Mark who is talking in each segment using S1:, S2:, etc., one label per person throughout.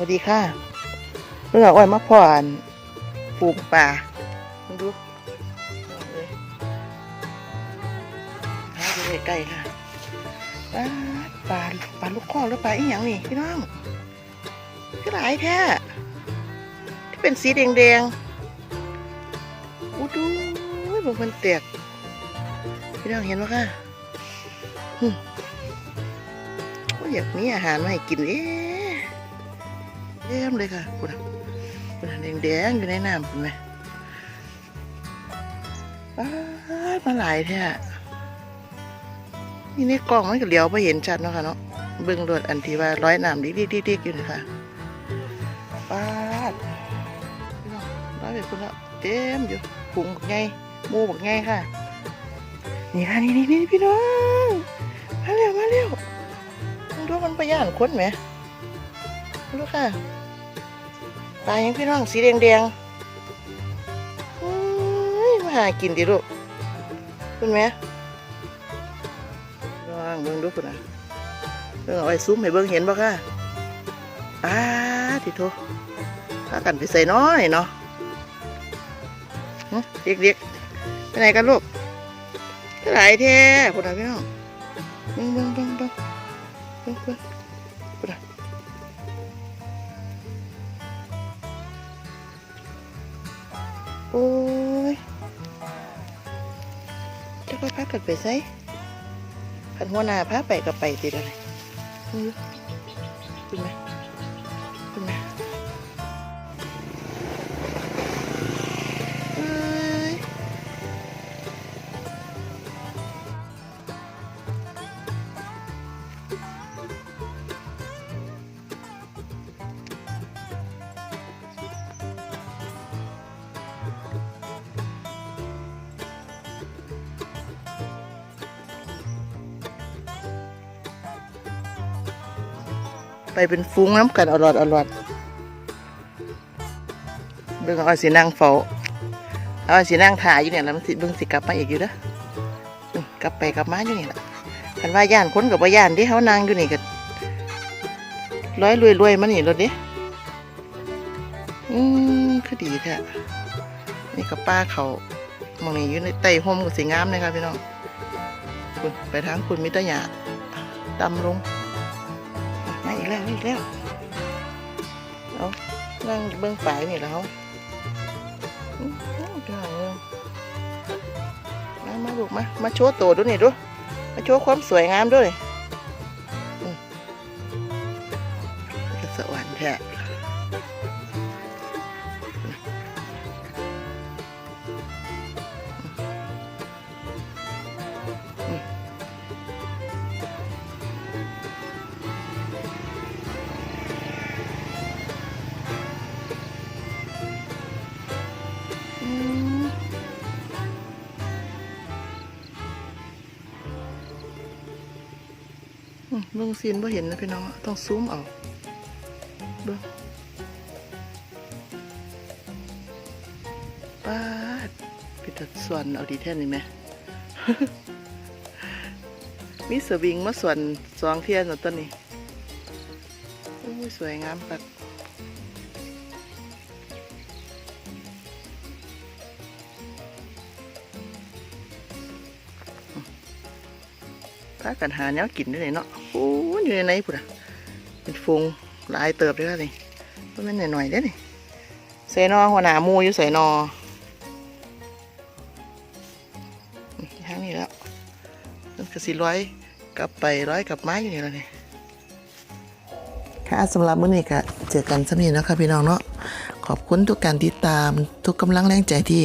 S1: วัสดีค่ะเมื่ออ้อยมาพ่ออันปลูกป่าดูเอาเลยหาดูใกล้ๆค่ะปลาปลาปลาลูกคอกหรือปลาอีหยังนี่พี่น้องคือหลายแท้ที่เป็นสีแดงๆอู้ดูบางคนแตกพี่น้องเห็นไหมค่ะหึว่าอยากมีอาหารมาให้กินเอ๊ เยี่ยมเลยค่ะคุณคุณแดงแดงอยู่ในน้ำคุณไหมป๊าดมาหลายแท้นี่ในกล้องมันก็เหลียวไปเห็นชัดเนาะค่ะเนาะเบิ่งรวดอันที่ว่าร้อยน้ำดิ๊กดิ๊กดิ๊กดิ๊กอยู่นี่ค่ะป๊าดร้อยไปคุณละเต็มอยู่พุงบักไงมูบักไงค่ะ นี่ค่ะนี่นี่นี่พี่น้องมาเร็วมาเร็วดูมันไปย่านคนไหมลูค่ะ ปลายังพี่น้องสีแดงแดงๆมาหากินดิลูกคุณแม่ลองเบิ่งดูคุณอะเบิ่งเอาไอ้ซุ้มให้เบิ่งเห็นบ่ค่ะป้าทิโทพากันไปใส่น้อยเนาะเด็กๆไปไหนกันลูกไปไหนแท้คุณอะพี่น้องเบิ่งเบิ่งเบิ่งเบิ่งเบิ่ง โอ้ยจะก็พักกันไปใส่พันหัวหน้าพาไปก็ไปติดอะไรอื้อขึ้นไหม ไปเป็นฟุ้งน้ำกันอรอดอรอดเบิ่งเอาสินั่งเฝ้าเอาสินั่งถ่ายอยู่เนี่ยแล้วมันสิเบิ่งสิกลับมาอีกอยู่เด้อกลับไปกลับมาอยู่นี่แหละคันว่าย่านคนกับว่าย่านที่เขานั่งอยู่นี่ก็ร้อยรวยรวยมานี่รถเด้อืมคือดีแท้นี่ก็ป้าเขามองนี่อยู่ในไต่ห่มก็สีงามเลยครับพี่น้องคุณไปทางคุณมิตรยาดำลง อีกแล้วอีกแล้วเอานั่งเบื้องฝ่ายนี่แล้วอื้อหือเจ้าเอ้ยมามาลูกมา มาโชว์ตัวดูนี่ดู มาโชว์ความสวยงามด้วยอืมสวรรค์แท้ เบื้องซีนบ่เห็นนะพี่น้องต้องซูมเอาเบื้องป้าดปิดตัดส่วนเอาดีแท่นี่ไหมมีสวิงมาส่วนสองเทียนเนาะต้นนี้สวยงามปักากันหาแนวกินได้เลยเนาะโอ้ยอยู่ในไหนพุ่นอะเป็นฟงลายเติบเลยค่ะนี่ก็ไม่นหน่อยๆเด้นี่ใส่นอหัวหนามูอยู่ใส่นออืมทางนี้แล้วมันก็สิร้อยกลับไปร้อยกลับไมาอยู่นี่แล้วนี่ค่ะสำหรับมื้อนี้ก็เจอกันสำนี้นะคะพี่น้องเนาะขอบคุณทุกการติดตามทุกกำลังแรงใจที่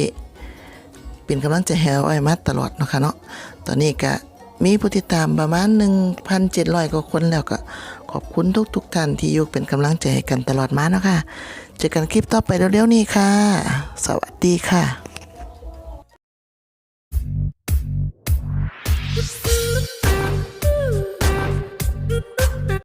S1: เป็นกำลังใจให้อ้มาตลอดนะคะเนาะตอนนี้ก็ มีผู้ติดตามประมาณ 1,700 กว่าคนแล้วก็ขอบคุณทุกทุกๆท่านที่อยู่เป็นกำลังใจให้กันตลอดมาเนาะค่ะเจอกันคลิปต่อไปเร็วๆนี้ค่ะ สวัสดีค่ะ